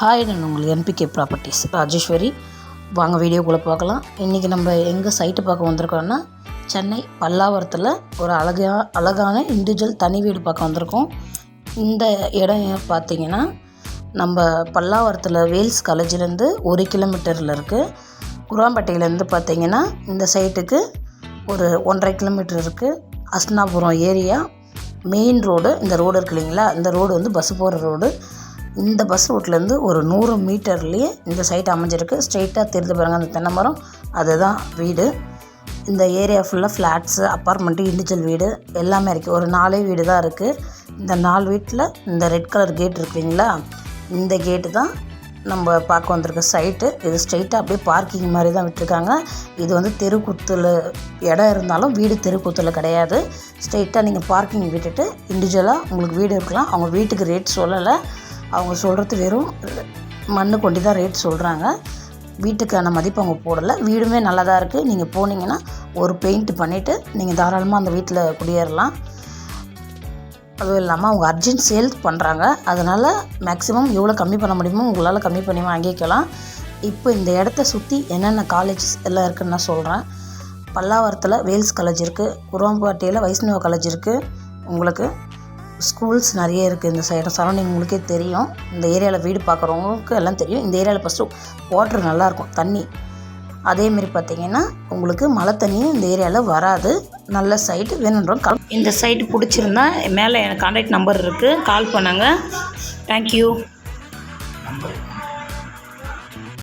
Hi நான் உங்களுக்கு NPK properties Rajeswari. வாங்க வீடியோக்குள்ளே பார்க்கலாம். இன்றைக்கி நம்ம எங்கே சைட்டு பார்க்க வந்திருக்கோம்னா சென்னை பல்லாவரத்தில் ஒரு அழகா அழகான இண்டிவிஜுவல் தனி வீடு பார்க்க வந்திருக்கோம். இந்த இடம் பார்த்தீங்கன்னா நம்ம பல்லாவரத்தில் வேல்ஸ் காலேஜிலேருந்து ஒரு கிலோமீட்டரில் இருக்குது குராம்பேட்டையிலேருந்து பார்த்தீங்கன்னா இந்த சைட்டுக்கு ஒரு ஒன்றரை கிலோமீட்டர் இருக்குது அஸ்னாபுரம் ஏரியா மெயின் ரோடு இந்த ரோடு இருக்கு இல்லைங்களா? இந்த ரோடு வந்து பஸ்ஸு போகிற ரோடு இந்த பஸ் ரூட்லேருந்து ஒரு நூறு மீட்டர்லேயே இந்த சைட் அமைஞ்சிருக்கு. ஸ்ட்ரெயிட்டாக தெரிந்து பாருங்கள் அந்த தென்னை மரம் அதுதான் வீடு. இந்த ஏரியா ஃபுல்லாக ஃப்ளாட்ஸு அப்பார்ட்மெண்ட்டு இண்டிவிஜுவல் வீடு எல்லாமே இருக்குது ஒரு நாலே வீடு தான் இருக்குது இந்த நாலு வீட்டில் இந்த ரெட் கலர் கேட் இருக்குங்களா இந்த கேட்டு தான் நம்ம பார்க்க வந்திருக்க சைட்டு இது ஸ்ட்ரெயிட்டாக அப்படியே பார்க்கிங் மாதிரி தான் விட்டுருக்காங்க. இது வந்து தெருக்கூத்தில் இடம் இருந்தாலும் வீடு தெருக்கூத்தில் கிடையாது. ஸ்ட்ரெயிட்டாக நீங்கள் பார்க்கிங் விட்டுட்டு இண்டிவிஜுவலாக உங்களுக்கு வீடு இருக்கலாம். அவங்க வீட்டுக்கு ரேட் சொல்லலை. அவங்க சொல்கிறது வெறும் மண்ணு கொண்டு தான் ரேட் சொல்கிறாங்க வீட்டுக்கான மதிப்பு அவங்க போடலை. வீடுமே நல்லா தான் இருக்குது நீங்கள் போனீங்கன்னா ஒரு பெயிண்ட் பண்ணிவிட்டு நீங்கள் தாராளமாக அந்த வீட்டில் குடியேறலாம். அதுவும் இல்லாமல் அவங்க அர்ஜென்ட் சேல்ஸ் பண்ணுறாங்க அதனால் மேக்ஸிமம் எவ்வளோ கம்மி பண்ண முடியுமோ உங்களால் கம்மி பண்ணி வாங்கிக்கலாம். இப்போ இந்த இடத்த சுற்றி என்னென்ன காலேஜஸ் எல்லாம் இருக்குதுன்னு நான் சொல்கிறேன் பல்லாவரத்தில் வேல்ஸ் காலேஜ் இருக்குது குருவாம்பாட்டியில் வைஷ்ணவ காலேஜ் இருக்குது உங்களுக்கு ஸ்கூல்ஸ் நிறைய இருக்குது இந்த சைடு சரௌண்டிங் உங்களுக்கே தெரியும். இந்த ஏரியாவில் வீடு பார்க்குறவங்களுக்கு எல்லாம் தெரியும். இந்த ஏரியாவில் ஃபஸ்ட்டு வாட்ரு நல்லாயிருக்கும் தண்ணி. அதேமாரி பார்த்தீங்கன்னா உங்களுக்கு மழை தண்ணியும் இந்த ஏரியாவில் வராது. நல்ல சைட்டு வேணுன்றோம் கால் இந்த சைட்டு பிடிச்சிருந்தா மேலே எனக்கு கான்டாக்ட் நம்பர் இருக்குது கால் பண்ணுங்கள் தேங்க்யூ